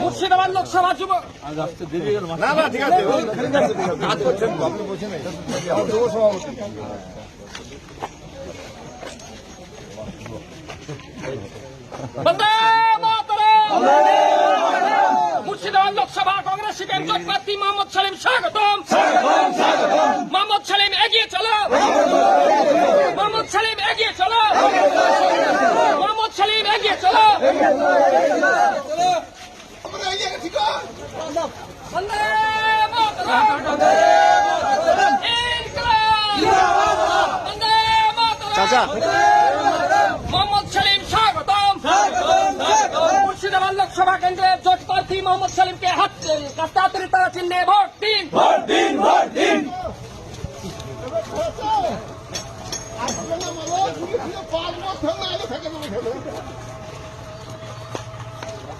মুর্শিদাবাদ লোকসভা যুব না না ঠিক আছে। কাজ করছেন আপনি বসে নেই যুব সভাপতি মুর্শিদাবাদ লোকসভা কংগ্রেস সিপিএম জোট প্রার্থী মোহাম্মদ সালিম স্বাগতম। মোহাম্মদ সালিম এগিয়ে চলো। মোহাম্মদ সালিম এগিয়ে চলো। এগিয়ে চলো। আমরা এগিয়ে ঠিক চাচা। মোহাম্মদ সেলিম স্বাগতম। মুর্শিদাবাদ লোকসভা কেন্দ্রের জোট প্রার্থী মোহাম্মদ সেলিমকে হাত চিহ্নে ভোট দিন। পাঁচ মাস আগে থেকে